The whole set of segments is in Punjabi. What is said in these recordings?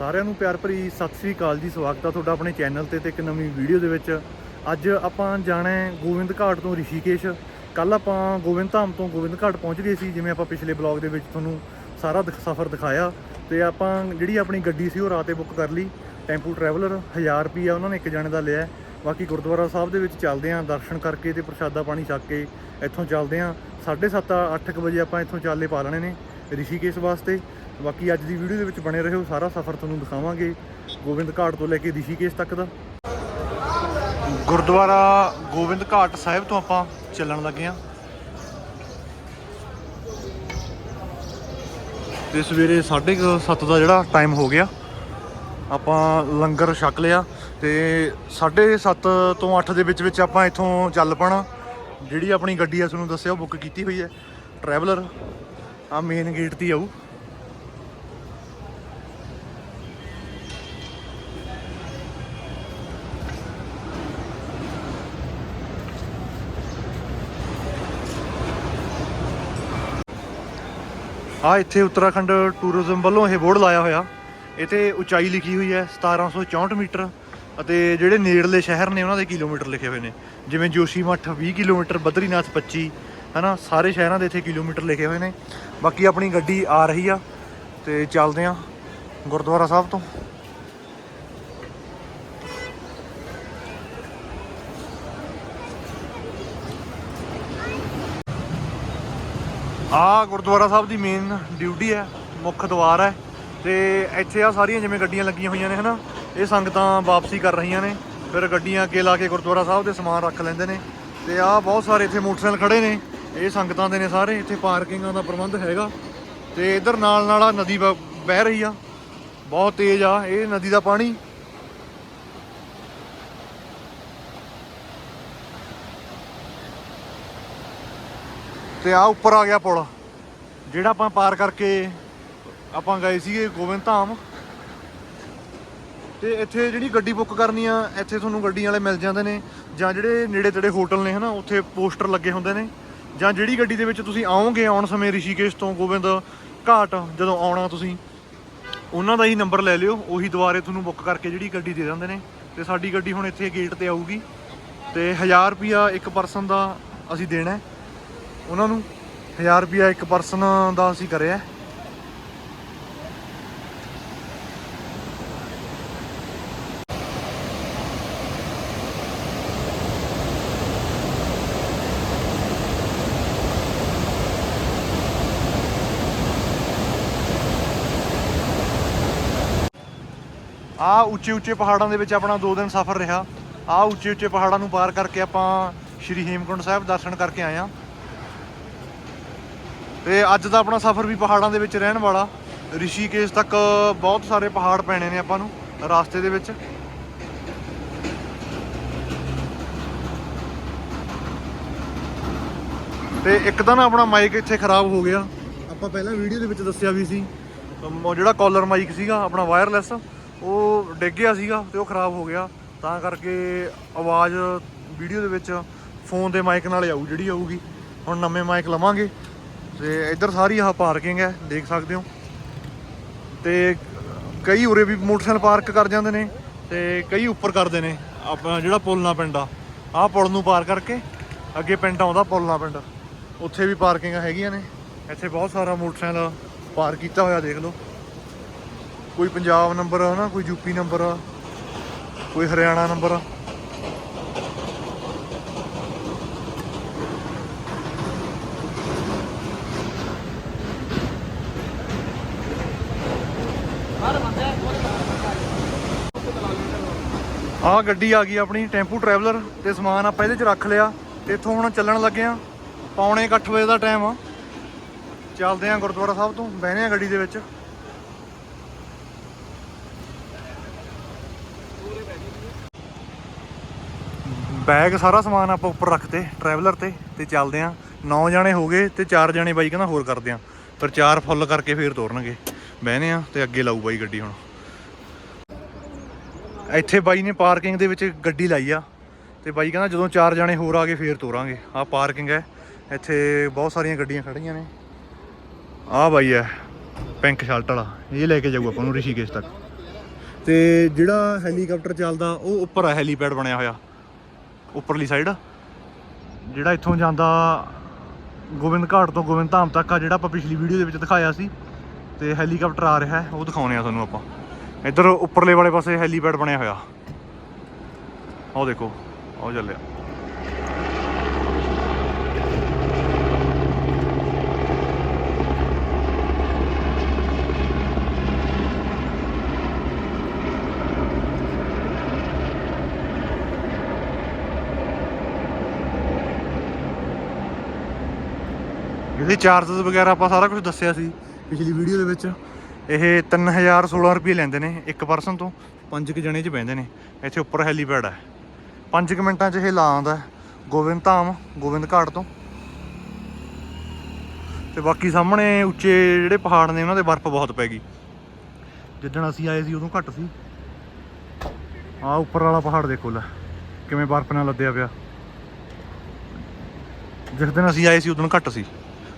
ਸਾਰਿਆਂ ਨੂੰ ਪਿਆਰ ਭਰੀ ਸਤਿ ਸ੍ਰੀ ਅਕਾਲ ਜੀ, ਸਵਾਗਤ ਆ ਤੁਹਾਡਾ ਆਪਣੇ ਚੈਨਲ ਤੇ ਤੇ ਇੱਕ ਨਵੀਂ ਵੀਡੀਓ ਦੇ ਵਿੱਚ। ਅੱਜ ਆਪਾਂ ਜਾਣਾ ਹੈ ਗੋਬਿੰਦ ਘਾਟ ਤੋਂ ਰਿਸ਼ੀਕੇਸ਼। ਕੱਲ ਆਪਾਂ ਗੋਬਿੰਦ ਧਾਮ ਤੋਂ ਗੋਬਿੰਦ ਘਾਟ ਪਹੁੰਚ ਗਏ ਸੀ, ਜਿਵੇਂ ਆਪਾਂ ਪਿਛਲੇ ਬਲੌਗ ਦੇ ਵਿੱਚ ਤੁਹਾਨੂੰ ਸਾਰਾ ਦਿਖ- ਸਫ਼ਰ ਦਿਖਾਇਆ। ਤੇ ਆਪਾਂ ਜਿਹੜੀ ਆਪਣੀ ਗੱਡੀ ਸੀ ਉਹ ਰਾਤੇ ਬੁੱਕ ਕਰ ਲਈ। ਟੈਂਪੂ ਟਰੈਵਲਰ 1000 ਰੁਪਿਆ ਉਹਨਾਂ ਨੇ ਇੱਕ ਜਣੇ ਦਾ ਲਿਆ। ਬਾਕੀ ਗੁਰਦੁਆਰਾ ਸਾਹਿਬ ਦੇ ਵਿੱਚ ਚੱਲਦੇ ਆਂ ਦਰਸ਼ਨ ਕਰਕੇ ਤੇ ਪ੍ਰਸ਼ਾਦਾ ਪਾਣੀ ਛਕ ਕੇ ਇੱਥੋਂ ਚੱਲਦੇ ਆਂ 7:30 8:00 ਵਜੇ ਆਪਾਂ ਇੱਥੋਂ ਚਾਲੇ ਪਾ ਲੈਣੇ ਨੇ ਰਿਸ਼ੀਕੇਸ਼ ਵਾਸਤੇ। ਬਾਕੀ ਅੱਜ ਦੀ ਵੀਡੀਓ ਦੇ ਵਿੱਚ ਬਣੇ ਰਹੋ, ਸਾਰਾ ਸਫ਼ਰ ਤੁਹਾਨੂੰ ਦਿਖਾਵਾਂਗੇ ਗੋਬਿੰਦ ਘਾਟ ਤੋਂ ਲੈ ਕੇ ਰਿਸ਼ੀਕੇਸ਼ ਤੱਕ ਦਾ। ਗੁਰਦੁਆਰਾ ਗੋਬਿੰਦ ਘਾਟ ਸਾਹਿਬ ਤੋਂ ਆਪਾਂ ਚੱਲਣ ਲੱਗੇ ਆਂ ਤੇ ਸਵੇਰੇ 7:30 ਦਾ ਜਿਹੜਾ ਟਾਈਮ ਹੋ ਗਿਆ, ਆਪਾਂ ਲੰਗਰ ਛਕ ਲਿਆ ਤੇ 7:30 ਤੋਂ 8 ਦੇ ਵਿੱਚ ਵਿੱਚ ਆਪਾਂ ਇੱਥੋਂ ਚੱਲ ਪਣਾ। ਜਿਹੜੀ ਆਪਣੀ ਗੱਡੀ ਆ ਤੁਹਾਨੂੰ ਦੱਸਿਆ, ਉਹ ਬੁੱਕ ਕੀਤੀ ਹੋਈ ਹੈ ਟਰੈਵਲਰ ਆ ਮੇਨ ਗੇਟ ਤੇ ਆਊ। ਆ ਇੱਥੇ ਉੱਤਰਾਖੰਡ ਟੂਰਿਜ਼ਮ ਵੱਲੋਂ ਇਹ ਬੋਰਡ ਲਾਇਆ ਹੋਇਆ। ਇਥੇ ਉਚਾਈ ਲਿਖੀ ਹੋਈ ਹੈ 1764 ਮੀਟਰ ਅਤੇ ਜਿਹੜੇ ਨੇੜਲੇ ਸ਼ਹਿਰ ਨੇ ਉਹਨਾਂ ਦੇ ਕਿਲੋਮੀਟਰ ਲਿਖੇ ਹੋਏ ਨੇ। ਜਿਵੇਂ ਜੋਸ਼ੀਮਠ 20 ਕਿਲੋਮੀਟਰ, ਬਦਰੀਨਾਥ 25 ਹਨਾ? ਸਾਰੇ ਸ਼ਹਿਰਾਂ ਦੇ ਇੱਥੇ ਕਿਲੋਮੀਟਰ ਲਿਖੇ ਹੋਏ ਨੇ। ਬਾਕੀ ਆਪਣੀ ਗੱਡੀ ਆ ਰਹੀ ਆ ਤੇ ਚੱਲਦੇ ਆ ਗੁਰਦੁਆਰਾ ਸਾਹਿਬ ਤੋਂ। ਆ ਗੁਰਦੁਆਰਾ ਸਾਹਿਬ ਦੀ ਮੇਨ ਡਿਊਟੀ ਹੈ, ਮੁੱਖ ਦੁਆਰ ਹੈ ਤੇ ਇੱਥੇ ਆ ਸਾਰੀਆਂ ਜਿਵੇਂ ਗੱਡੀਆਂ ਲੱਗੀਆਂ ਹੋਈਆਂ ਨੇ ਹਨਾ, ਇਹ ਸੰਗਤਾਂ ਵਾਪਸੀ ਕਰ ਰਹੀਆਂ ਨੇ, ਫਿਰ ਗੱਡੀਆਂ ਅੱਗੇ ਲਾ ਕੇ ਗੁਰਦੁਆਰਾ ਸਾਹਿਬ ਦੇ ਸਮਾਨ ਰੱਖ ਲੈਂਦੇ ਨੇ ਤੇ ਆ ਬਹੁਤ ਸਾਰੇ ਇੱਥੇ ਮੋਟਰਸਾਈਕਲ ਖੜੇ ਨੇ, ਇਹ ਸੰਗਤਾਂ ਦੇ ਨੇ ਸਾਰੇ, ਇੱਥੇ ਪਾਰਕਿੰਗਾਂ ਦਾ ਪ੍ਰਬੰਧ ਹੈਗਾ ਤੇ ਇਧਰ ਨਾਲ ਨਾਲ ਆ ਨਦੀ ਬਹਿ ਰਹੀ ਆ, ਬਹੁਤ ਤੇਜ਼ ਆ, ਇਹ ਨਦੀ ਦਾ ਪਾਣੀ ਤੇ ਆ ਉੱਪਰ ਆ ਗਿਆ ਪੁਲ। ਜਿਹੜਾ ਆਪਾਂ ਪਾਰ ਕਰਕੇ ਆਪਾਂ ਗਏ ਸੀਗੇ ਗੋਬਿੰਦ ਧਾਮ। ਤੇ ਇੱਥੇ ਜਿਹੜੀ ਗੱਡੀ ਬੁੱਕ ਕਰਨੀ ਆ, ਇੱਥੇ ਤੁਹਾਨੂੰ ਗੱਡੀਆਂ ਵਾਲੇ ਮਿਲ ਜਾਂਦੇ ਨੇ, ਜਾਂ ਜਿਹੜੇ ਨੇੜੇ ਤੇੜੇ ਹੋਟਲ ਨੇ ਹਨਾ, ਉੱਥੇ ਪੋਸਟਰ ਲੱਗੇ ਹੁੰਦੇ ਨੇ, ਜਾਂ ਜਿਹੜੀ ਗੱਡੀ ਦੇ ਵਿੱਚ ਤੁਸੀਂ ਆਓਗੇ ਆਉਣ ਸਮੇਂ ਰਿਸ਼ੀਕੇਸ਼ ਤੋਂ ਗੋਬਿੰਦ ਘਾਟ, ਜਦੋਂ ਆਉਣਾ ਤੁਸੀਂ, ਉਹਨਾਂ ਦਾ ਹੀ ਨੰਬਰ ਲੈ ਲਿਓ, ਉਹੀ ਦੁਬਾਰੇ ਤੁਹਾਨੂੰ ਬੁੱਕ ਕਰਕੇ ਜਿਹੜੀ ਗੱਡੀ ਦੇ ਦਿੰਦੇ ਨੇ। ਤੇ ਸਾਡੀ ਗੱਡੀ ਹੁਣ ਇੱਥੇ ਗੇਟ ਤੇ ਆਊਗੀ, ਤੇ 1000 ਰੁਪਿਆ ਇੱਕ ਪਰਸਨ ਦਾ ਅਸੀਂ ਦੇਣਾ ਹੈ। ਉਹਨਾਂ ਨੂੰ 1000 ਰੁਪਿਆ ਇੱਕ ਪਰਸਨ ਦਾ ਅਸੀਂ ਕਰਿਆ ਹੈ। ਆ ਉੱਚੇ ਉੱਚੇ ਪਹਾੜਾਂ ਦੇ ਵਿੱਚ ਆਪਣਾ 2 ਦਿਨ ਸਫ਼ਰ ਰਿਹਾ ਆ ਉੱਚੇ ਉੱਚੇ ਪਹਾੜਾਂ ਨੂੰ ਪਾਰ ਕਰਕੇ ਆਪਾਂ ਸ਼੍ਰੀ ਹੇਮਕੁੰਟ ਸਾਹਿਬ ਦਰਸ਼ਨ ਕਰਕੇ ਆਏ ਆ ਤੇ ਅੱਜ ਦਾ ਆਪਣਾ ਸਫ਼ਰ ਵੀ ਪਹਾੜਾਂ ਦੇ ਵਿੱਚ ਰਹਿਣ ਵਾਲਾ। ਰਿਸ਼ੀਕੇਸ਼ ਤੱਕ ਬਹੁਤ ਸਾਰੇ ਪਹਾੜ ਪੈਣੇ ਨੇ ਆਪਾਂ ਨੂੰ ਰਾਸਤੇ ਦੇ ਵਿੱਚ। ਤੇ ਇੱਕ ਤਾਂ ਨਾ ਆਪਣਾ ਮਾਈਕ ਇੱਥੇ ਖਰਾਬ ਹੋ ਗਿਆ। ਆਪਾਂ ਪਹਿਲਾਂ ਵੀਡੀਓ ਦੇ ਵਿੱਚ ਦੱਸਿਆ ਵੀ ਸੀ। ਜਿਹੜਾ ਕਾਲਰ ਮਾਈਕ ਸੀਗਾ, ਆਪਣਾ ਵਾਇਰਲੈਸ ਉਹ ਡਿੱਗ ਗਿਆ ਸੀਗਾ ਤੇ ਉਹ ਖਰਾਬ ਹੋ ਗਿਆ। ਤਾਂ ਕਰਕੇ ਆਵਾਜ਼ ਵੀਡੀਓ ਦੇ ਵਿੱਚ ਫੋਨ ਦੇ ਮਾਈਕ ਨਾਲ ਆਊ, ਜਿਹੜੀ ਆਊਗੀ। ਹੁਣ ਨਵੇਂ ਮਾਈਕ ਲਵਾਂਗੇ। ਤੇ ਇੱਧਰ ਸਾਰੀ ਆਹ ਪਾਰਕਿੰਗ ਹੈ, ਦੇਖ ਸਕਦੇ ਹੋ। ਤੇ ਕਈ ਉਰੇ ਵੀ ਮੋਟਰਸਾਈਕਲ ਪਾਰਕ ਕਰ ਜਾਂਦੇ ਨੇ ਤੇ ਕਈ ਉੱਪਰ ਕਰਦੇ ਨੇ, ਆਪਣਾ ਜਿਹੜਾ ਪੁਲ ਨਾ ਪਿੰਡ ਆ। ਆਹ ਪੁਲ ਨੂੰ ਪਾਰ ਕਰਕੇ ਅੱਗੇ ਪਿੰਡ ਆਉਂਦਾ ਪੁਲ ਨਾ ਪਿੰਡ। ਉੱਥੇ ਵੀ ਪਾਰਕਿੰਗਾਂ ਹੈਗੀਆਂ ਨੇ। ਇੱਥੇ ਬਹੁਤ ਸਾਰਾ ਮੋਟਰਸਾਈਕਲ ਪਾਰ ਕੀਤਾ ਹੋਇਆ, ਦੇਖ ਲਓ। ਕੋਈ ਪੰਜਾਬ ਨੰਬਰ ਆ ਨਾ, ਕੋਈ ਯੂਪੀ ਨੰਬਰ ਆ, ਕੋਈ ਹਰਿਆਣਾ ਨੰਬਰ ਆ। ਆਹ ਗੱਡੀ ਆ ਗਈ ਆਪਣੀ, ਟੈਂਪੂ ਟਰੈਵਲਰ ਤੇ ਸਮਾਨ ਆਪਾਂ ਇਹਦੇ ਚ ਰੱਖ ਲਿਆ। ਤੇ ਇੱਥੋਂ ਹੁਣ ਚੱਲਣ ਲੱਗੇ ਆ, ਪੌਣੇ 8 ਵਜੇ ਦਾ ਟਾਈਮ ਆ। ਚੱਲਦੇ ਆ ਗੁਰਦੁਆਰਾ ਸਾਹਿਬ ਤੋਂ ਬਹਿਨੇ ਆ ਗੱਡੀ ਦੇ ਵਿੱਚ। ਬੈਗ ਸਾਰਾ ਸਮਾਨ ਆਪਾਂ ਉੱਪਰ ਰੱਖਤੇ ਟਰੈਵਲਰ ਤੇ ਤੇ ਚੱਲਦੇ ਆ। 9 ਜਾਣੇ ਹੋ ਗਏ ਤੇ 4 ਜਣੇ ਬਾਈ ਕਹਿੰਦਾ ਹੋਰ ਕਰਦੇ ਆ, ਪਰ 4 ਫੁੱਲ ਕਰਕੇ ਫੇਰ ਤੋਰਨਗੇ। ਬਹਿਨੇ ਆ ਤੇ ਅੱਗੇ ਲਾਊ ਬਾਈ ਗੱਡੀ ਹੁਣ। ਇੱਥੇ ਬਾਈ ਨੇ ਪਾਰਕਿੰਗ ਦੇ ਵਿੱਚ ਗੱਡੀ ਲਾਈ ਆ ਤੇ ਬਾਈ ਕਹਿੰਦਾ ਜਦੋਂ ਚਾਰ ਜਾਣੇ ਹੋਰ ਆ ਗਏ ਫੇਰ ਤੋਰਾਂਗੇ। ਆਹ ਪਾਰਕਿੰਗ ਹੈ। ਇੱਥੇ ਬਹੁਤ ਸਾਰੀਆਂ ਗੱਡੀਆਂ ਖੜੀਆਂ ਨੇ। ਆਹ ਬਾਈ ਹੈ, ਪਿੰਕ ਸ਼ਰਟ ਵਾਲਾ। ਇਹ ਲੈ ਕੇ ਜਾਊ ਆਪਾਂ ਨੂੰ ਰਿਸ਼ੀਕੇਸ਼ ਤੱਕ। ਤੇ ਜਿਹੜਾ ਹੈਲੀਕਾਪਟਰ ਚੱਲਦਾ, ਉਹ ਉੱਪਰ ਆ ਹੈਲੀਪੈਡ ਬਣਿਆ ਹੋਇਆ। ਉੱਪਰਲੀ ਸਾਈਡ। ਜਿਹੜਾ ਇੱਥੋਂ ਜਾਂਦਾ ਗੋਬਿੰਦ ਘਾਟ ਤੋਂ ਗੋਬਿੰਦ ਧਾਮ ਤੱਕ ਆ, ਜਿਹੜਾ ਆਪਾਂ ਪਿਛਲੀ ਵੀਡੀਓ ਦੇ ਵਿੱਚ ਦਿਖਾਇਆ ਸੀ। ਤੇ ਹੈਲੀਕਾਪਟਰ ਆ ਰਿਹਾ ਉਹ ਦਿਖਾਉਣੇ ਆ ਤੁਹਾਨੂੰ ਆਪਾਂ। ਇੱਧਰ ਉੱਪਰਲੇ ਵਾਲੇ ਪਾਸੇ ਹੈਲੀਪੈਡ ਬਣਿਆ ਹੋਇਆ। ਆਹ ਦੇਖੋ, ਆਹ ਚੱਲਿਆ। ਇਹਦੇ ਚਾਰਜਸ ਵਗੈਰਾ ਆਪਾਂ ਸਾਰਾ ਕੁਝ ਦੱਸਿਆ ਸੀ ਪਿਛਲੀ ਵੀਡੀਓ ਦੇ ਵਿੱਚ। ਇਹ 3016 ਰੁਪਏ ਲੈਂਦੇ ਨੇ ਇੱਕ ਪਰਸਨ ਤੋਂ, ਪੰਜ ਕੁ ਜਣੇ ਚ ਬਹਿੰਦੇ ਨੇ। ਇੱਥੇ ਉੱਪਰ ਹੈਲੀਪੈਡ ਹੈ। 5 ਕੁ ਮਿੰਟਾਂ 'ਚ ਇਹ ਲਾ ਆਉਂਦਾ ਗੋਬਿੰਦ ਧਾਮ, ਗੋਬਿੰਦ ਘਾਟ ਤੋਂ। ਤੇ ਬਾਕੀ ਸਾਹਮਣੇ ਉੱਚੇ ਜਿਹੜੇ ਪਹਾੜ ਨੇ, ਉਹਨਾਂ ਤੇ ਬਰਫ਼ ਬਹੁਤ ਪੈ ਗਈ। ਜਿੱਦਣ ਅਸੀਂ ਆਏ ਸੀ, ਉਦੋਂ ਘੱਟ ਸੀ। ਆਹ ਉੱਪਰ ਵਾਲਾ ਪਹਾੜ ਦੇਖੋ ਲੈ, ਕਿਵੇਂ ਬਰਫ਼ ਨਾਲ ਲੱਦਿਆ ਪਿਆ। ਜਿਸ ਦਿਨ ਅਸੀਂ ਆਏ ਸੀ, ਉਦੋਂ ਘੱਟ ਸੀ।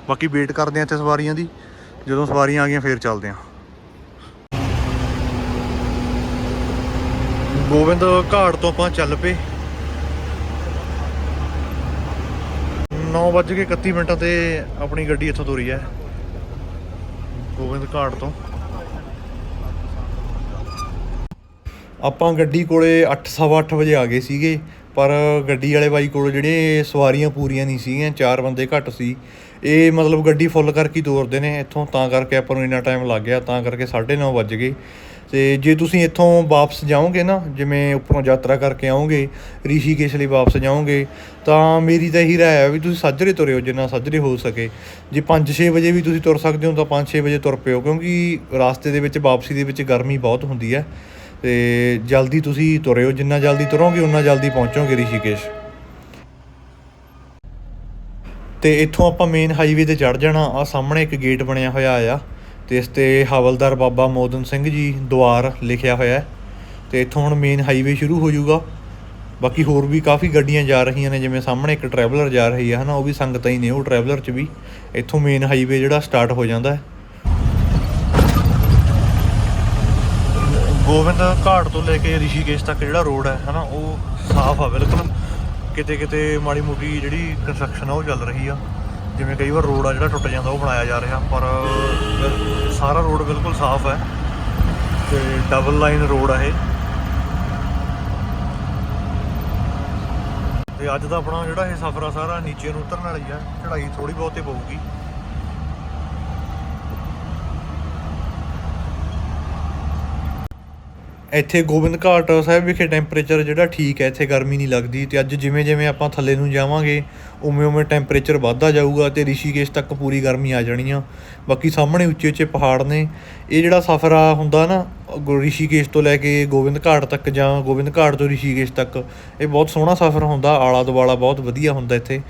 ਬਾਕੀ ਵੇਟ ਕਰਦੇ ਆ ਇੱਥੇ ਸਵਾਰੀਆਂ ਦੀ। ਜਦੋਂ ਸਵਾਰੀਆਂ ਆ ਗਈਆਂ, ਫੇਰ ਚੱਲਦੇ ਆ ਗੋਬਿੰਦ, ਘਾਟ ਤੋਂ ਆਪਾਂ ਚੱਲ ਪਏ। 9:31 ਮਿੰਟਾਂ ਤੇ ਆਪਣੀ ਗੱਡੀ ਇੱਥੋਂ ਤੁਰੀ ਹੈ। ਗੋਬਿੰਦ, ਘਾਟ ਤੋਂ। ਆਪਾਂ ਗੱਡੀ ਕੋਲੇ 8:30 ਵਜੇ ਆ ਗਏ ਸੀਗੇ, ਪਰ ਗੱਡੀ ਵਾਲੇ ਬਾਈ ਕੋਲ ਜਿਹੜੇ ਸਵਾਰੀਆਂ ਪੂਰੀਆਂ ਨਹੀਂ ਸੀਗੀਆਂ, ਚਾਰ ਬੰਦੇ ਘੱਟ ਸੀ। ਇਹ ਮਤਲਬ ਗੱਡੀ ਫੁੱਲ ਕਰਕੇ ਤੋਰਦੇ ਨੇ, ਇੱਥੋਂ ਤਾਂ ਕਰਕੇ ਆਪਾਂ ਨੂੰ ਇੰਨਾ ਟਾਈਮ ਲੱਗ ਗਿਆ, ਤਾਂ ਕਰਕੇ 9:30 ਵੱਜ ਗਏ। ਤੇ ਜੇ ਤੁਸੀਂ ਇੱਥੋਂ ਵਾਪਸ ਜਾਓਗੇ ਨਾ, ਜਿਵੇਂ ਉੱਪਰੋਂ ਯਾਤਰਾ ਕਰਕੇ ਆਓਗੇ, ਰਿਸ਼ੀਕੇਸ਼ ਲਈ ਵਾਪਸ ਜਾਓਗੇ, ਤਾਂ ਮੇਰੀ ਤਾਂ ਇਹੀ ਰਾਏ ਹੈ ਵੀ ਤੁਸੀਂ ਸਾਜਰੇ ਤੁਰਿਓ ਜਿੰਨਾ ਸਾਜਰੇ ਹੋ ਸਕੇ। ਜੇ 5-6 ਵਜੇ ਵੀ ਤੁਸੀਂ ਤੁਰ ਸਕਦੇ ਹੋ, ਤਾਂ 5-6 ਵਜੇ ਤੁਰ ਪਿਓ, ਕਿਉਂਕਿ ਰਾਸਤੇ ਦੇ ਵਿੱਚ, ਵਾਪਸੀ ਦੇ ਵਿੱਚ ਗਰਮੀ ਬਹੁਤ ਹੁੰਦੀ ਹੈ। ਤੇ ਜਲਦੀ ਤੁਸੀਂ ਤੁਰਿਓ, ਜਿੰਨਾ ਜਲਦੀ ਤੁਰੋਗੇ, ਉਨਾ ਜਲਦੀ ਪਹੁੰਚੋਗੇ ਰਿਸ਼ੀਕੇਸ਼। ਤੇ ਇੱਥੋਂ ਆਪਾਂ ਮੇਨ ਹਾਈਵੇ ਤੇ ਚੜ ਜਾਣਾ ਆ ਸਾਹਮਣੇ ਇੱਕ ਗੇਟ ਬਣਿਆ ਹੋਇਆ ਆ। ਤੇ ਇਸ ਤੇ ਹਵਲਦਾਰ ਬਾਬਾ ਮੋਦਨ ਸਿੰਘ ਜੀ ਦੁਆਰ ਲਿਖਿਆ ਹੋਇਆ ਹੈ। ਤੇ ਇੱਥੋਂ ਹੁਣ ਮੇਨ ਹਾਈਵੇ ਸ਼ੁਰੂ ਹੋ ਜਾਊਗਾ। ਬਾਕੀ ਹੋਰ ਵੀ ਕਾਫੀ ਗੱਡੀਆਂ ਜਾ ਰਹੀਆਂ ਨੇ, ਜਿਵੇਂ ਸਾਹਮਣੇ ਇੱਕ ਟਰੈਵਲਰ ਜਾ ਰਹੀ ਹੈ, ਹਨਾ, ਉਹ ਵੀ ਸੰਗਤਾਂ ਹੀ ਨੇ, ਉਹ ਟਰੈਵਲਰ 'ਚ ਵੀ। ਇੱਥੋਂ ਮੇਨ ਹਾਈਵੇ ਜਿਹੜਾ ਸਟਾਰਟ ਹੋ ਜਾਂਦਾ ਹੈ। ਗੋਬਿੰਦ ਘਾਟ ਤੋਂ ਲੈ ਕੇ ਰਿਸ਼ੀਕੇਸ਼ ਤੱਕ ਜਿਹੜਾ ਰੋਡ ਹੈ, ਹਨਾ, ਉਹ ਸਾਫ਼ ਆ ਬਿਲਕੁਲ। ਕਿਤੇ ਕਿਤੇ ਮਾੜੀ ਮੋਟੀ ਜਿਹੜੀ ਕੰਸਟਰਕਸ਼ਨ ਆ, ਉਹ ਚੱਲ ਰਹੀ ਆ। ਜਿਵੇਂ ਕਈ ਵਾਰ ਰੋਡ ਆ ਜਿਹੜਾ ਟੁੱਟ ਜਾਂਦਾ, ਉਹ ਬਣਾਇਆ ਜਾ ਰਿਹਾ, ਪਰ ਸਾਰਾ ਰੋਡ ਬਿਲਕੁਲ ਸਾਫ਼ ਹੈ ਤੇ ਡਬਲ ਲਾਈਨ ਰੋਡ ਆ ਇਹ। ਤੇ ਅੱਜ ਦਾ ਆਪਣਾ ਜਿਹੜਾ ਇਹ ਸਫ਼ਰ ਆ, ਸਾਰਾ ਨੀਚੇ ਨੂੰ ਉਤਰਨ ਵਾਲੀ ਆ, ਚੜ੍ਹਾਈ ਥੋੜੀ ਬਹੁਤੇ ਪਊਗੀ। ਇੱਥੇ ਗੋਬਿੰਦ ਘਾਟ ਸਾਹਿਬ ਵਿਖੇ ਟੈਂਪਰੇਚਰ ਜਿਹੜਾ ਠੀਕ ਹੈ, ਇੱਥੇ ਗਰਮੀ ਨਹੀਂ ਲੱਗਦੀ ਤੇ ਅੱਜ ਜਿਵੇਂ ਜਿਵੇਂ ਆਪਾਂ ਥੱਲੇ ਨੂੰ ਜਾਵਾਂਗੇ, ਉਵੇਂ ਉਵੇਂ ਟੈਂਪਰੇਚਰ ਵੱਧਦਾ ਜਾਊਗਾ ਤੇ ਰਿਸ਼ੀਕੇਸ਼ ਤੱਕ ਪੂਰੀ ਗਰਮੀ ਆ ਜਾਣੀ ਆ। ਬਾਕੀ ਸਾਹਮਣੇ ਉੱਚੇ ਉੱਚੇ ਪਹਾੜ ਨੇ, ਇਹ ਜਿਹੜਾ ਸਫ਼ਰ ਆ ਹੁੰਦਾ ਨਾ, ਗੋ- ਰਿਸ਼ੀਕੇਸ਼ ਤੋਂ ਲੈ ਕੇ ਗੋਬਿੰਦ ਘਾਟ ਤੱਕ ਜਾਂ ਗੋਬਿੰਦ ਘਾਟ ਤੋਂ ਰਿਸ਼ੀਕੇਸ਼ ਤੱਕ, ਇਹ ਬਹੁਤ ਸੋਹਣਾ ਸਫ਼ਰ ਹੁੰਦਾ ਆਲਾ ਦੁਆਲਾ ਬਹੁਤ ਵਧੀਆ ਹੁੰਦਾ ਇੱਥੇ।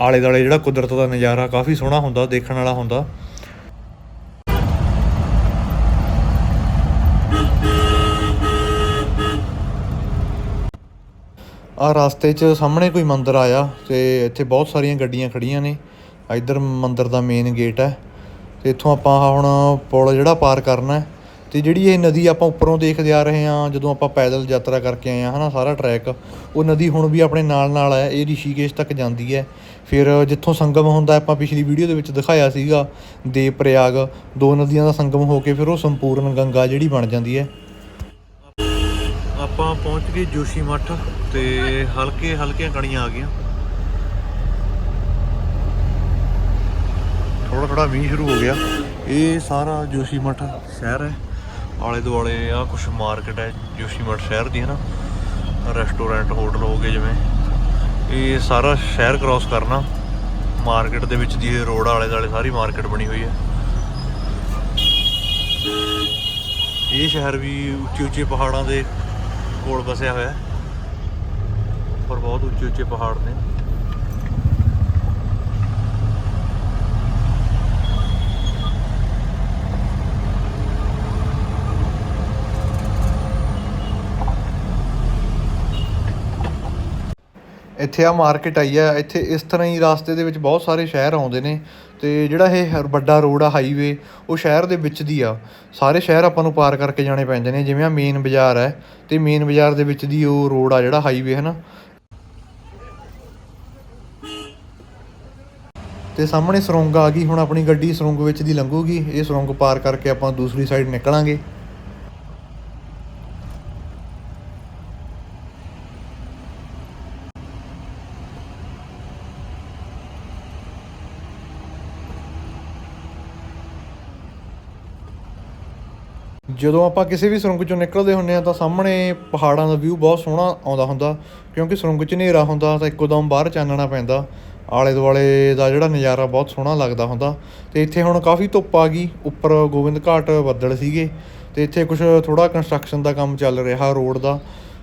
ਆਲੇ ਦੁਆਲੇ ਜਿਹੜਾ ਕੁਦਰਤ ਦਾ ਨਜ਼ਾਰਾ ਕਾਫੀ ਸੋਹਣਾ ਹੁੰਦਾ, ਦੇਖਣ ਵਾਲਾ ਹੁੰਦਾ। ਆ ਰਸਤੇ 'ਚ ਸਾਹਮਣੇ ਕੋਈ ਮੰਦਿਰ ਆਇਆ ਤੇ ਇੱਥੇ ਬਹੁਤ ਸਾਰੀਆਂ ਗੱਡੀਆਂ ਖੜੀਆਂ ਨੇ। ਇੱਧਰ ਮੰਦਿਰ ਦਾ ਮੇਨ ਗੇਟ ਹੈ। ਤੇ ਇੱਥੋਂ ਆਪਾਂ ਹੁਣ ਪੁਲ ਜਿਹੜਾ ਪਾਰ ਕਰਨਾ ਹੈ ਤੇ ਜਿਹੜੀ ਇਹ ਨਦੀ ਆਪਾਂ ਉੱਪਰੋਂ ਦੇਖਦੇ ਆ ਰਹੇ ਹਾਂ, ਜਦੋਂ ਆਪਾਂ ਪੈਦਲ ਯਾਤਰਾ ਕਰਕੇ ਆਏ ਹਾਂ, ਹਨਾ, ਸਾਰਾ ਟਰੈਕ ਉਹ ਨਦੀ ਹੁਣ ਵੀ ਆਪਣੇ ਨਾਲ ਨਾਲ ਹੈ, ਇਹ ਰਿਸ਼ੀਕੇਸ਼ ਤੱਕ ਜਾਂਦੀ ਹੈ। ਫਿਰ ਜਿੱਥੋਂ ਸੰਗਮ ਹੁੰਦਾ, ਆਪਾਂ ਪਿਛਲੀ ਵੀਡੀਓ ਦੇ ਵਿੱਚ ਦਿਖਾਇਆ ਸੀਗਾ, ਦੇਵ ਪ੍ਰਯਾਗ, ਦੋ ਨਦੀਆਂ ਦਾ ਸੰਗਮ ਹੋ ਕੇ ਫਿਰ ਉਹ ਸੰਪੂਰਨ ਗੰਗਾ ਜਿਹੜੀ ਬਣ ਜਾਂਦੀ ਹੈ। ਆਪਾਂ ਪਹੁੰਚ ਗਏ ਜੋਸ਼ੀ ਮੱਠ ਤੇ ਹਲਕੇ ਹਲਕੀਆਂ ਕਣੀਆਂ ਆ ਗਈਆਂ। ਥੋੜਾ ਥੋੜਾ ਮੀਂਹ ਸ਼ੁਰੂ ਹੋ ਗਿਆ। ਇਹ ਸਾਰਾ ਜੋਸ਼ੀ ਮੱਠ ਸ਼ਹਿਰ ਹੈ। ਆਲੇ ਦੁਆਲੇ ਆ ਕੁਛ ਮਾਰਕੀਟ ਹੈ, ਜੋਸ਼ੀ ਮੱਠ ਸ਼ਹਿਰ ਦੀ ਹੈ ਨਾ। ਰੈਸਟੋਰੈਂਟ, ਹੋਟਲ ਹੋ ਗਏ ਜਿਵੇਂ। ਇਹ ਸਾਰਾ ਸ਼ਹਿਰ ਕ੍ਰਾਸ ਕਰਨਾ। ਮਾਰਕੀਟ ਦੇ ਵਿੱਚ ਦੀ ਰੋਡ ਆਲੇ ਦੁਆਲੇ ਸਾਰੀ ਮਾਰਕੀਟ ਬਣੀ ਹੋਈ ਹੈ। ਇਹ ਸ਼ਹਿਰ ਵੀ ਉੱਚੇ ਉੱਚੇ ਪਹਾੜਾਂ ਦੇ ਕੋਲ ਵਸਿਆ ਹੋਇਆ ਪਰ ਬਹੁਤ ਉੱਚੇ ਉੱਚੇ ਪਹਾੜ ਨੇ। ਇੱਥੇ ਆ ਮਾਰਕੀਟ ਆਈ ਆ, ਇੱਥੇ ਇਸ ਤਰ੍ਹਾਂ ਹੀ ਰਸਤੇ ਦੇ ਵਿੱਚ ਬਹੁਤ ਸਾਰੇ ਸ਼ਹਿਰ ਆਉਂਦੇ ਨੇ ਤੇ ਜਿਹੜਾ ਇਹ ਵੱਡਾ ਰੋਡ ਆ ਹਾਈਵੇ ਉਹ ਸ਼ਹਿਰ ਦੇ ਵਿੱਚ ਦੀ ਆ। ਸਾਰੇ ਸ਼ਹਿਰ ਆਪਾਂ ਨੂੰ ਪਾਰ ਕਰਕੇ ਜਾਣੇ ਪੈਂਦੇ ਨੇ, ਜਿਵੇਂ ਆ ਮੇਨ ਬਾਜ਼ਾਰ ਹੈ ਤੇ ਮੇਨ ਬਾਜ਼ਾਰ ਦੇ ਵਿੱਚ ਦੀ ਉਹ ਰੋਡ ਆ ਜਿਹੜਾ ਹਾਈਵੇ ਹੈ ਨਾ ਤੇ ਸਾਹਮਣੇ ਸੁਰੰਗ ਆ ਗਈ, ਹੁਣ ਆਪਣੀ ਗੱਡੀ ਸੁਰੰਗ ਵਿੱਚ ਦੀ ਲੰਘੂਗੀ, ਇਹ ਸੁਰੰਗ ਪਾਰ ਕਰਕੇ ਆਪਾਂ ਦੂਸਰੀ ਸਾਈਡ ਨਿਕਲਾਂਗੇ। ਜਦੋਂ ਆਪਾਂ ਕਿਸੇ ਵੀ ਸੁਰੰਗ ਚੋਂ ਨਿਕਲਦੇ ਹੁੰਨੇ ਆ ਤਾਂ ਸਾਹਮਣੇ ਪਹਾੜਾਂ ਦਾ ਵਿਊ ਬਹੁਤ ਸੋਹਣਾ ਆਉਂਦਾ ਹੁੰਦਾ, ਕਿਉਂਕਿ ਸੁਰੰਗ 'ਚ ਹਨੇਰਾ ਹੁੰਦਾ ਤਾਂ ਇੱਕੋਦਮ ਬਾਹਰ ਚਾਨਣਾ ਪੈਂਦਾ। ਆਲੇ ਦੁਆਲੇ ਦਾ ਜਿਹੜਾ ਨਜ਼ਾਰਾ ਬਹੁਤ ਸੋਹਣਾ ਲੱਗਦਾ ਹੁੰਦਾ। ਤੇ ਇੱਥੇ ਹੁਣ ਕਾਫੀ ਧੁੱਪ ਆ ਗਈ, ਉੱਪਰ ਗੋਬਿੰਦ ਘਾਟ ਬੱਦਲ ਸੀਗੇ। ਤੇ ਇੱਥੇ ਕੁਝ ਥੋੜਾ ਕੰਸਟਰਕਸ਼ਨ ਦਾ ਕੰਮ ਚੱਲ ਰਿਹਾ ਰੋਡ ਦਾ।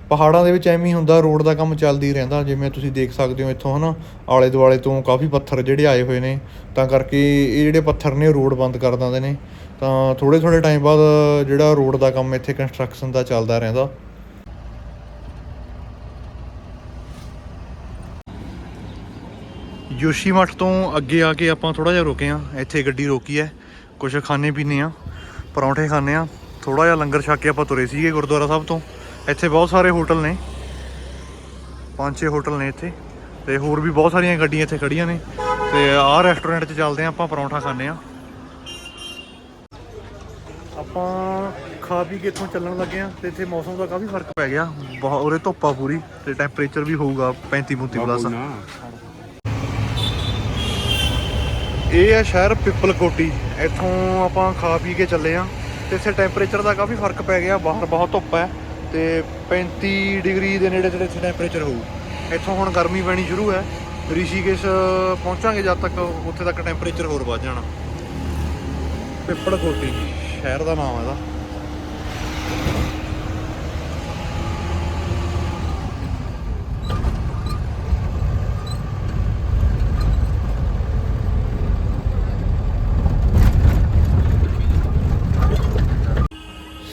ਪਹਾੜਾਂ ਦੇ ਵਿੱਚ ਐਵੇਂ ਹੀ ਹੁੰਦਾ, ਰੋਡ ਦਾ ਕੰਮ ਚੱਲਦੀ ਰਹਿੰਦਾ, ਜਿਵੇਂ ਤੁਸੀਂ ਦੇਖ ਸਕਦੇ ਹੋ ਇੱਥੋਂ, ਹਨਾ। ਆਲੇ ਦੁਆਲੇ ਤੋਂ ਕਾਫੀ ਪੱਥਰ ਜਿਹੜੇ ਆਏ ਹੋਏ ਨੇ। ਤਾਂ ਕਰਕੇ ਇਹ ਜਿਹੜੇ ਪੱਥਰ ਨੇ ਰੋਡ ਬੰਦ ਕਰ ਦਿੰਦੇ ਨੇ। ਤਾਂ ਥੋੜੇ ਥੋੜੇ ਟਾਈਮ ਬਾਅਦ ਜਿਹੜਾ ਰੋਡ ਦਾ ਕੰਮ ਇੱਥੇ ਕੰਸਟਰਕਸ਼ਨ ਦਾ ਚੱਲਦਾ ਰਹਿੰਦਾ। ਯੋਸ਼ੀਮਠ ਤੋਂ ਅੱਗੇ ਆ ਕੇ ਆਪਾਂ ਥੋੜਾ ਜਿਹਾ ਰੁਕੇ ਆ ਇੱਥੇ ਗੱਡੀ ਰੋਕੀ ਹੈ। ਕੁਝ ਖਾਣੇ ਪੀਣੇ ਆ, ਪਰੌਂਠੇ ਖਾਣੇ ਆ। ਥੋੜਾ ਜਿਹਾ ਲੰਗਰ ਛੱਕ ਕੇ ਆਪਾਂ ਤੁਰੇ ਸੀਗੇ ਗੁਰਦੁਆਰਾ ਸਾਹਿਬ ਤੋਂ। ਇੱਥੇ ਬਹੁਤ ਸਾਰੇ ਹੋਟਲ ਨੇ। ਪੰਜ ਛੇ ਹੋਟਲ ਨੇ ਇੱਥੇ। ਤੇ ਹੋਰ ਵੀ ਬਹੁਤ ਸਾਰੀਆਂ ਗੱਡੀਆਂ ਇੱਥੇ ਖੜੀਆਂ ਨੇ। ਤੇ ਆਹ ਰੈਸਟੋਰੈਂਟ 'ਚ ਚੱਲਦੇ ਆ ਆਪਾਂ, ਪਰੌਂਠਾ ਖਾਣੇ ਆ ਆਪਾਂ ਖਾ ਪੀ ਕੇ ਇੱਥੋਂ ਚੱਲਣ ਲੱਗੇ ਆ ਤੇ ਇੱਥੇ ਮੌਸਮ ਦਾ ਕਾਫੀ ਫ਼ਰਕ ਪੈ ਗਿਆ। ਬਹੁਤ ਉਰੇ ਧੁੱਪ ਆ ਪੂਰੀ ਤੇ ਟੈਂਪਰੇਚਰ ਵੀ ਹੋਊਗਾ 35 35 ਪਲੱਸ ਇਹ ਹੈ ਸ਼ਹਿਰ ਪਿੱਪਲ ਕੋਟੀ ਇੱਥੋਂ ਆਪਾਂ ਖਾ ਪੀ ਕੇ ਚੱਲੇ ਆ ਤੇ ਇੱਥੇ ਟੈਂਪਰੇਚਰ ਦਾ ਕਾਫੀ ਫ਼ਰਕ ਪੈ ਗਿਆ। ਬਾਹਰ ਬਹੁਤ ਧੁੱਪ ਹੈ ਤੇ 35 ਡਿਗਰੀ ਦੇ ਨੇੜੇ ਤੇੜੇ ਟੈਂਪਰੇਚਰ ਹੋਊ। ਇੱਥੋਂ ਹੁਣ ਗਰਮੀ ਪੈਣੀ ਸ਼ੁਰੂ ਹੈ। ਰਿਸ਼ੀਕੇਸ਼ ਪਹੁੰਚਾਂਗੇ ਜਦ ਤੱਕ ਉੱਥੇ ਤੱਕ ਟੈਂਪਰੇਚਰ ਹੋਰ ਵੱਧ ਜਾਣਾ। ਪਿੱਪਲ ਕੋਟੀ ਸ਼ਹਿਰ ਦਾ ਨਾਮ ਹੈ ਇਹਦਾ।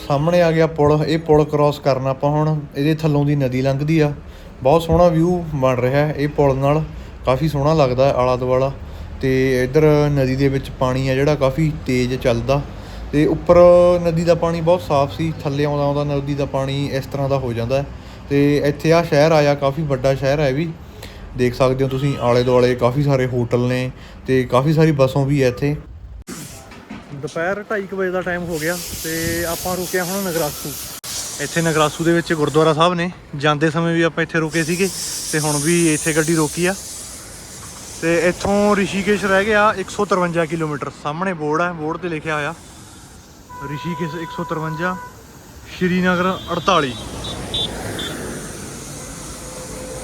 ਸਾਹਮਣੇ ਆ ਗਿਆ ਪੁਲ, ਇਹ ਪੁਲ ਕ੍ਰਾਸ ਕਰਨਾ ਆਪਾਂ ਹੁਣ, ਇਹਦੇ ਥੱਲੋਂ ਦੀ ਨਦੀ ਲੰਘਦੀ ਆ। ਬਹੁਤ ਸੋਹਣਾ ਵਿਊ ਬਣ ਰਿਹਾ ਹੈ ਇਹ ਪੁਲ ਨਾਲ, ਕਾਫੀ ਸੋਹਣਾ ਲੱਗਦਾ ਆਲਾ ਦੁਆਲਾ ਤੇ ਇੱਧਰ ਨਦੀ ਦੇ ਵਿੱਚ ਪਾਣੀ ਆ ਜਿਹੜਾ, ਕਾਫੀ ਤੇਜ਼ ਚੱਲਦਾ। ਤੇ ਉੱਪਰ ਨਦੀ ਦਾ ਪਾਣੀ ਬਹੁਤ ਸਾਫ਼ ਸੀ, ਥੱਲੇ ਆਉਂਦਾ ਆਉਂਦਾ ਨਦੀ ਦਾ ਪਾਣੀ ਇਸ ਤਰ੍ਹਾਂ ਦਾ ਹੋ ਜਾਂਦਾ ਹੈ। ਤੇ ਇੱਥੇ ਆ ਸ਼ਹਿਰ ਆਇਆ, ਕਾਫੀ ਵੱਡਾ ਸ਼ਹਿਰ ਹੈ ਵੀ। ਦੇਖ ਸਕਦੇ ਹੋ ਤੁਸੀਂ, ਆਲੇ ਦੁਆਲੇ ਕਾਫੀ ਸਾਰੇ ਹੋਟਲ ਨੇ ਤੇ ਕਾਫੀ ਸਾਰੀ ਬੱਸਾਂ ਵੀ ਹੈ ਇੱਥੇ। ਦੁਪਹਿਰ 2:30 ਵਜੇ ਦਾ ਟਾਈਮ ਹੋ ਗਿਆ ਤੇ ਆਪਾਂ ਰੁਕਿਆ ਹੁਣ ਨਗਰਾਸੂ। ਇੱਥੇ ਨਗਰਾਸੂ ਦੇ ਵਿੱਚ ਗੁਰਦੁਆਰਾ ਸਾਹਿਬ ਨੇ, ਜਾਂਦੇ ਸਮੇਂ ਵੀ ਆਪਾਂ ਇੱਥੇ ਰੁਕੇ ਸੀਗੇ ਤੇ ਹੁਣ ਵੀ ਇੱਥੇ ਗੱਡੀ ਰੋਕੀ ਆ। ਤੇ ਇੱਥੋਂ ਰਿਸ਼ੀਕੇਸ਼ ਰਹਿ ਗਿਆ 153 ਕਿਲੋਮੀਟਰ, ਸਾਹਮਣੇ ਬੋਰਡ ਹੈ, ਬੋਰਡ ਤੇ ਲਿਖਿਆ ਹੋਇਆ। ਰਿਸ਼ੀਕੇਸ਼ 153 ਸ਼੍ਰੀਨਗਰ 48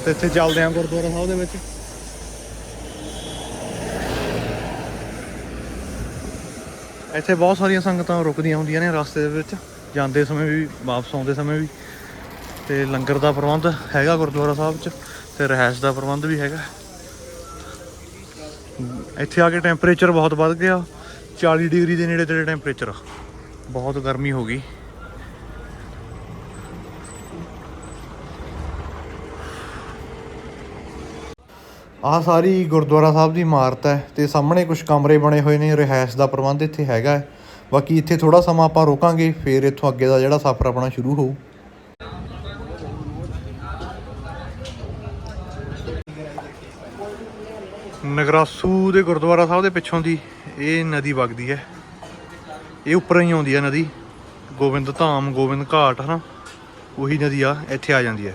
ਤੇ ਇੱਥੇ ਚੱਲਦੇ ਆਂ ਗੁਰਦੁਆਰਾ ਸਾਹਿਬ ਦੇ ਵਿੱਚ। ਇੱਥੇ ਬਹੁਤ ਸਾਰੀਆਂ ਸੰਗਤਾਂ ਰੁਕਦੀਆਂ ਹੁੰਦੀਆਂ ਨੇ ਰਸਤੇ ਦੇ ਵਿੱਚ, ਜਾਂਦੇ ਸਮੇਂ ਵੀ, ਵਾਪਸ ਆਉਂਦੇ ਸਮੇਂ ਵੀ। ਤੇ ਲੰਗਰ ਦਾ ਪ੍ਰਬੰਧ ਹੈਗਾ ਗੁਰਦੁਆਰਾ ਸਾਹਿਬ 'ਚ, ਤੇ ਰਹਿائش ਦਾ ਪ੍ਰਬੰਧ ਵੀ ਹੈਗਾ। ਇੱਥੇ ਆ ਕੇ ਟੈਂਪਰੇਚਰ ਬਹੁਤ ਵੱਧ ਗਿਆ 40 ਡਿਗਰੀ ਦੇ ਨੇੜੇ ਤੇੜੇ ਟੈਂਪਰੇਚਰ ਬਹੁਤ ਗਰਮੀ ਹੋ ਗਈ। ਆਹ ਸਾਰੀ ਗੁਰਦੁਆਰਾ ਸਾਹਿਬ ਦੀ ਇਮਾਰਤ ਹੈ ਤੇ ਸਾਹਮਣੇ ਕੁਝ ਕਮਰੇ ਬਣੇ ਹੋਏ ਨੇ ਰਿਹਾਇਸ਼ ਦਾ ਪ੍ਰਬੰਧ ਇੱਥੇ ਹੈਗਾ। ਬਾਕੀ ਇੱਥੇ ਥੋੜਾ ਸਮਾਂ ਆਪਾਂ ਰੁਕਾਂਗੇ ਫਿਰ ਇੱਥੋਂ ਅੱਗੇ ਦਾ ਜਿਹੜਾ ਸਫ਼ਰ ਆਪਣਾ ਸ਼ੁਰੂ ਹੋਊ। ਨਗਰਾਸੂ ਦੇ ਗੁਰਦੁਆਰਾ ਸਾਹਿਬ ਦੇ ਪਿੱਛੋਂ ਦੀ ਇਹ ਨਦੀ ਵਗਦੀ ਹੈ। ਇਹ ਉੱਪਰ ਹੀ ਆਉਂਦੀ ਆ ਨਦੀ। ਗੋਬਿੰਦ ਧਾਮ, ਗੋਬਿੰਦ ਘਾਟ, ਹਨਾ? ਉਹੀ ਨਦੀ ਆ, ਇੱਥੇ ਆ ਜਾਂਦੀ ਹੈ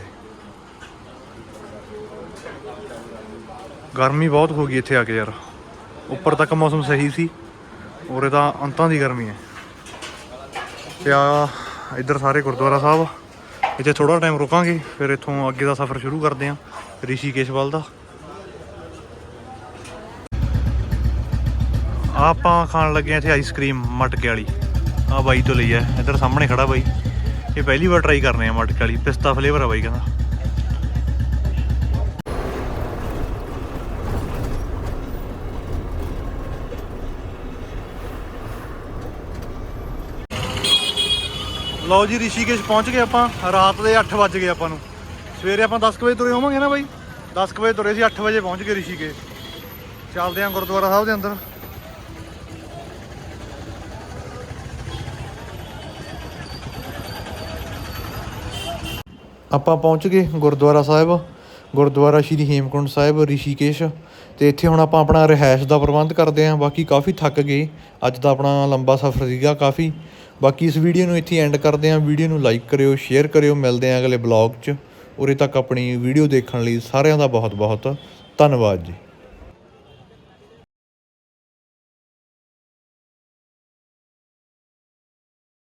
ਗਰਮੀ ਬਹੁਤ ਹੋ ਗਈ ਇੱਥੇ ਆ ਕੇ ਯਾਰ। ਉੱਪਰ ਤੱਕ ਮੌਸਮ ਸਹੀ ਸੀ। ਉਰੇ ਤਾਂ ਅੰਤਾਂ ਦੀ ਗਰਮੀ ਹੈ ਤੇ ਆ ਇੱਧਰ ਸਾਰੇ ਗੁਰਦੁਆਰਾ ਸਾਹਿਬ। ਇੱਥੇ ਥੋੜਾ ਟਾਈਮ ਰੁਕਾਂਗੇ, ਫਿਰ ਇੱਥੋਂ ਅੱਗੇ ਦਾ ਸਫ਼ਰ ਸ਼ੁਰੂ ਕਰਦੇ ਹਾਂ ਰਿਸ਼ੀਕੇਸ਼ ਵੱਲ ਦਾ। ਆਪਾਂ ਖਾਣ ਲੱਗੇ ਹਾਂ ਇੱਥੇ ਆਈਸਕ੍ਰੀਮ ਮਟਕੇ ਵਾਲੀ। ਆ ਬਾਈ ਤੋਂ ਲਈ ਹੈ ਇੱਧਰ ਸਾਹਮਣੇ ਖੜਾ ਬਾਈ। ਇਹ ਪਹਿਲੀ ਵਾਰ ਟਰਾਈ ਕਰਨੇ ਆ ਮਟਕੇ ਵਾਲੀ। ਪਿਸਤਾ ਫਲੇਵਰ ਆ ਬਾਈ ਕਹਿੰਦਾ। ਲਓ ਜੀ, ਰਿਸ਼ੀਕੇਸ਼ ਪਹੁੰਚ ਗਏ ਆਪਾਂ। ਰਾਤ ਦੇ 8 ਵੱਜ ਗਏ ਆਪਾਂ ਨੂੰ। ਸਵੇਰੇ ਆਪਾਂ 10 ਵਜੇ ਤੁਰੇ ਹੋਵਾਂਗੇ ਨਾ ਬਾਈ? 10 ਵਜੇ ਤੁਰੇ ਸੀ 8 ਵਜੇ ਪਹੁੰਚ ਗਏ ਰਿਸ਼ੀਕੇਸ਼। ਚੱਲਦੇ ਆਂ ਗੁਰਦੁਆਰਾ ਸਾਹਿਬ ਦੇ ਅੰਦਰ। ਆਪਾਂ ਪਹੁੰਚ ਗਏ ਗੁਰਦੁਆਰਾ ਸਾਹਿਬ, ਗੁਰਦੁਆਰਾ ਸ਼੍ਰੀ ਹੇਮਕੁੰਟ ਸਾਹਿਬ, ਰਿਸ਼ੀਕੇਸ਼। ਤੇ ਇੱਥੇ ਹੁਣ ਆਪਾਂ ਆਪਣਾ ਰਿਹਾਇਸ਼ ਦਾ ਪ੍ਰਬੰਧ ਕਰਦੇ ਆਂ ਬਾਕੀ ਕਾਫੀ ਥੱਕ ਗਏ। ਅੱਜ ਦਾ ਆਪਣਾ ਲੰਬਾ ਸਫ਼ਰ ਸੀਗਾ ਕਾਫੀ। ਬਾਕੀ ਇਸ ਵੀਡੀਓ ਨੂੰ ਇੱਥੇ ਐਂਡ ਕਰਦੇ ਆਂ ਵੀਡੀਓ ਨੂੰ ਲਾਈਕ ਕਰਿਓ ਸ਼ੇਅਰ ਕਰਿਓ। ਮਿਲਦੇ ਆਂ ਅਗਲੇ ਬਲੌਗ 'ਚ। ਉਰੇ ਤੱਕ ਆਪਣੀ ਵੀਡੀਓ ਦੇਖਣ ਲਈ ਸਾਰਿਆਂ ਦਾ ਬਹੁਤ ਬਹੁਤ ਧੰਨਵਾਦ ਜੀ।